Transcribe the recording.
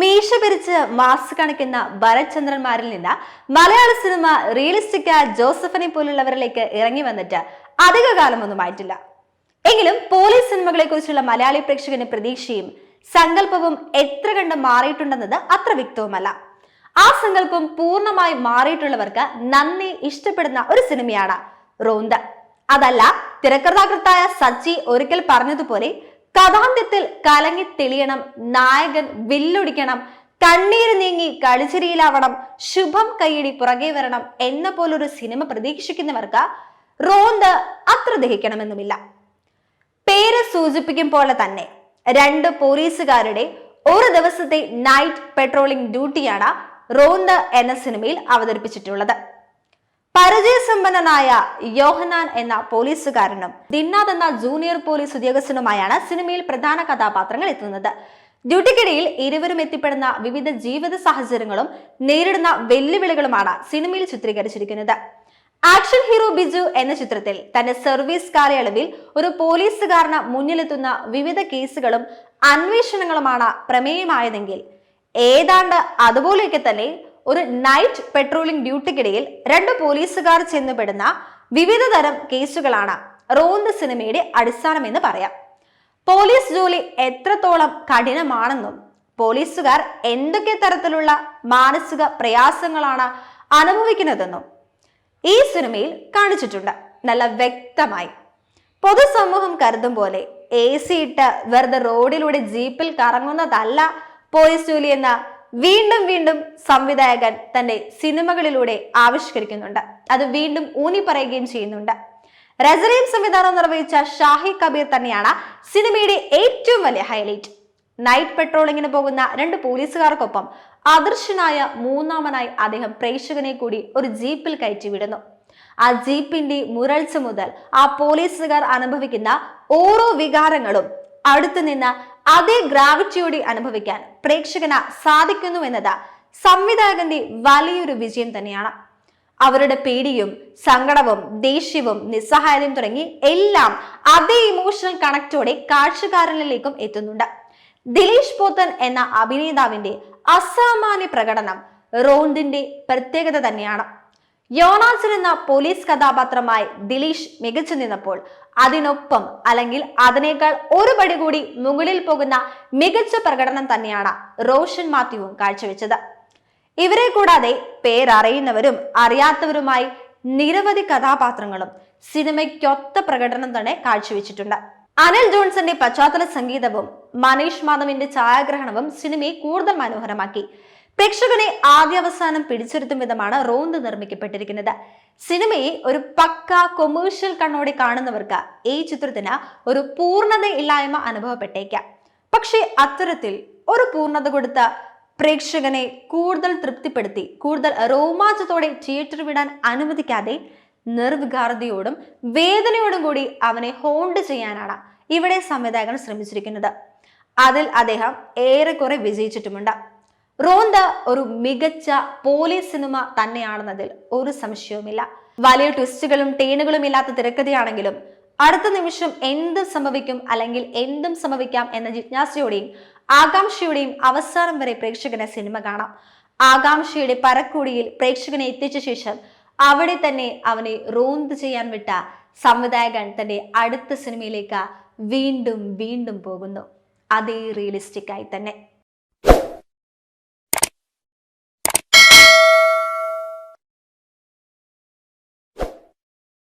മീശ പിരിച്ച് മാസ് കാണിക്കുന്ന ഭരചന്ദ്രന്മാരിൽ നിന്ന് മലയാള സിനിമ റിയലിസ്റ്റിക് ജോസഫിനെ പോലുള്ളവരിലേക്ക് ഇറങ്ങി വന്നിട്ട് അധിക കാലമൊന്നും ആയിട്ടില്ല. എങ്കിലും പോലീസ് സിനിമകളെ കുറിച്ചുള്ള മലയാളി പ്രേക്ഷകന് പ്രതീക്ഷയും സങ്കല്പവും എത്ര കണ്ട് മാറിയിട്ടുണ്ടെന്നത് അത്ര വ്യക്തവുമല്ല. ആ സങ്കല്പം പൂർണമായി മാറിയിട്ടുള്ളവർക്ക് നന്ദി ഇഷ്ടപ്പെടുന്ന ഒരു സിനിമയാണ് റോന്ത. അതല്ല തിരക്കഥാകൃത്തായ സച്ചി ഒരിക്കൽ പറഞ്ഞതുപോലെ കഥാന്ത്യത്തിൽ കലങ്ങി തെളിയണം നായകൻ വില്ലൊടിക്കണം കണ്ണീര് നീങ്ങി കളിച്ചിരിയിലാവണം ശുഭം കൈയിടി പുറകെ വരണം എന്ന പോലൊരു സിനിമ പ്രതീക്ഷിക്കുന്നവർക്ക് റോന്ത് അത്ര ദഹിക്കണമെന്നുമില്ല. പേര് സൂചിപ്പിക്കും പോലെ തന്നെ രണ്ട് പോലീസുകാരുടെ ഒരു ദിവസത്തെ നൈറ്റ് പെട്രോളിംഗ് ഡ്യൂട്ടിയാണ് റോന്ത് എന്ന സിനിമയിൽ അവതരിപ്പിച്ചിട്ടുള്ളത്. പരിചയസമ്പന്നനായ യോഹനാൻ എന്ന പോലീസുകാരനും ദിന്നാദ് എന്ന ജൂനിയർ പോലീസ് ഉദ്യോഗസ്ഥനുമായാണ് സിനിമയിൽ പ്രധാന കഥാപാത്രങ്ങൾ എത്തുന്നത്. ഡ്യൂട്ടിക്കിടയിൽ ഇരുവരും എത്തിപ്പെടുന്ന വിവിധ ജീവിത സാഹചര്യങ്ങളും നേരിടുന്ന വെല്ലുവിളികളുമാണ് സിനിമയിൽ ചിത്രീകരിച്ചിരിക്കുന്നത്. ആക്ഷൻ ഹീറോ ബിജു എന്ന ചിത്രത്തിൽ തന്റെ സർവീസ് കാലയളവിൽ ഒരു പോലീസുകാരന് മുന്നിലെത്തുന്ന വിവിധ കേസുകളും അന്വേഷണങ്ങളുമാണ് പ്രമേയമായതെങ്കിൽ ഏതാണ്ട് അതുപോലെയൊക്കെ തന്നെ ഒരു നൈറ്റ് പെട്രോളിംഗ് ഡ്യൂട്ടിക്കിടയിൽ രണ്ട് പോലീസുകാർ ചെന്നുപെടുന്ന വിവിധ തരം കേസുകളാണ് റോന്ത് സിനിമയുടെ അടിസ്ഥാനമെന്ന് പറയാം. പോലീസ് ജോലി എത്രത്തോളം കഠിനമാണെന്നും പോലീസുകാർ എന്തൊക്കെ തരത്തിലുള്ള മാനസിക പ്രയാസങ്ങളാണ് അനുഭവിക്കുന്നതെന്നും ഈ സിനിമയിൽ കാണിച്ചിട്ടുണ്ട്. നല്ല വ്യക്തമായി. പൊതുസമൂഹം കരുതും പോലെ എ സി ഇട്ട് വെറുതെ റോഡിലൂടെ ജീപ്പിൽ കറങ്ങുന്നതല്ല പോലീസ് ജോലി എന്ന വീണ്ടും വീണ്ടും സംവിധായകൻ തന്റെ സിനിമകളിലൂടെ ആവിഷ്കരിക്കുന്നുണ്ട്. അത് വീണ്ടും ഊന്നി പറയുകയും ചെയ്യുന്നുണ്ട്. റസറീം സംവിധാനം നിർവഹിച്ച ഷാഹി കബീർ തന്നെയാണ് സിനിമയുടെ ഏറ്റവും വലിയ ഹൈലൈറ്റ് നൈറ്റ് പെട്രോളിങ്ങിന് പോകുന്ന രണ്ട് പോലീസുകാർക്കൊപ്പം അദൃശ്യനായ മൂന്നാമനായി അദ്ദേഹം പ്രേക്ഷകനെ കൂടി ഒരു ജീപ്പിൽ കയറ്റി വിടുന്നു ആ ജീപ്പിന്റെ മുരൾച്ച മുതൽ ആ പോലീസുകാർ അനുഭവിക്കുന്ന ഓരോ വികാരങ്ങളും അടുത്തു നിന്ന് അതേ ഗ്രാവിറ്റിയോടെ അനുഭവിക്കാൻ പ്രേക്ഷകന സാധിക്കുന്നു എന്നത് സംവിധായകന്റെ വലിയൊരു വിജയം തന്നെയാണ്. അവരുടെ പേടിയും സങ്കടവും ദേഷ്യവും നിസ്സഹായതയും തുടങ്ങി എല്ലാം അതേ ഇമോഷണൽ കണക്റ്റോടെ കാഴ്ചക്കാരനിലേക്കും എത്തുന്നുണ്ട്. ദിലീഷ് പോത്തൻ എന്ന അഭിനേതാവിന്റെ അസാമാന്യ പ്രകടനം റോണ്ടിന്റെ പ്രത്യേകത തന്നെയാണ്. യോണാച്ചൻ എന്ന പോലീസ് കഥാപാത്രമായി ദിലീഷ് മികച്ചു നിന്നപ്പോൾ അതിനൊപ്പം അല്ലെങ്കിൽ അതിനേക്കാൾ ഒരു പടി കൂടി മുകളിൽ പോകുന്ന മികച്ച പ്രകടനം തന്നെയാണ് റോഷൻ മാത്യുവും കാഴ്ചവെച്ചത്. ഇവരെ കൂടാതെ പേരറിയുന്നവരും അറിയാത്തവരുമായി നിരവധി കഥാപാത്രങ്ങളും സിനിമയ്ക്കൊത്ത പ്രകടനം തന്നെ കാഴ്ചവെച്ചിട്ടുണ്ട്. അനിൽ ജോൺസന്റെ പശ്ചാത്തല സംഗീതവും മനീഷ് മാധവിന്റെ ഛായാഗ്രഹണവും സിനിമയെ കൂടുതൽ മനോഹരമാക്കി. പ്രേക്ഷകനെ ആദ്യാവസാനം പിടിച്ചിരുത്തും വിധമാണ് റോന്ത് നിർമ്മിക്കപ്പെട്ടിരിക്കുന്നത്. സിനിമയെ ഒരു പക്ക കൊമേഴ്ഷ്യൽ കണ്ണോടെ കാണുന്നവർക്ക് ഈ ചിത്രത്തിന് ഒരു പൂർണത ഇല്ലായ്മ അനുഭവപ്പെട്ടേക്കാം. പക്ഷേ അത്തരത്തിൽ ഒരു പൂർണത കൊടുത്ത പ്രേക്ഷകനെ കൂടുതൽ തൃപ്തിപ്പെടുത്തി കൂടുതൽ രോമാഞ്ചത്തോടെ തിയേറ്റർ വിടാൻ അനുവദിക്കാതെ നിർവികാരതയോടും വേദനയോടും കൂടി അവനെ ഹോണ്ട് ചെയ്യാനാണ് ഇവിടെ സംവിധായകൻ ശ്രമിച്ചിരിക്കുന്നത്. അതിൽ അദ്ദേഹം ഏറെക്കുറെ വിജയിച്ചിട്ടുമുണ്ട്. റോന്ത ഒരു മികച്ച പോലീസ് സിനിമ തന്നെയാണെന്നതിൽ ഒരു സംശയവുമില്ല. വലിയ ട്വിസ്റ്റുകളും ടേണുകളും ഇല്ലാത്ത തിരക്കഥയാണെങ്കിലും അടുത്ത നിമിഷം എന്ത് സംഭവിക്കും അല്ലെങ്കിൽ എന്തും സംഭവിക്കാം എന്ന ജിജ്ഞാസയോടെയും ആകാംക്ഷയുടെയും അവസാനം വരെ പ്രേക്ഷകനെ സിനിമ കാണാം. ആകാംക്ഷയുടെ പരക്കൂടിയിൽ പ്രേക്ഷകനെ എത്തിച്ച ശേഷം അവിടെ തന്നെ അവനെ റോന്ത് ചെയ്യാൻ വിട്ട സംവിധായകൻ തന്റെ അടുത്ത സിനിമയിലേക്ക് വീണ്ടും വീണ്ടും പോകുന്നു. അതേ റിയലിസ്റ്റിക് ആയി തന്നെ.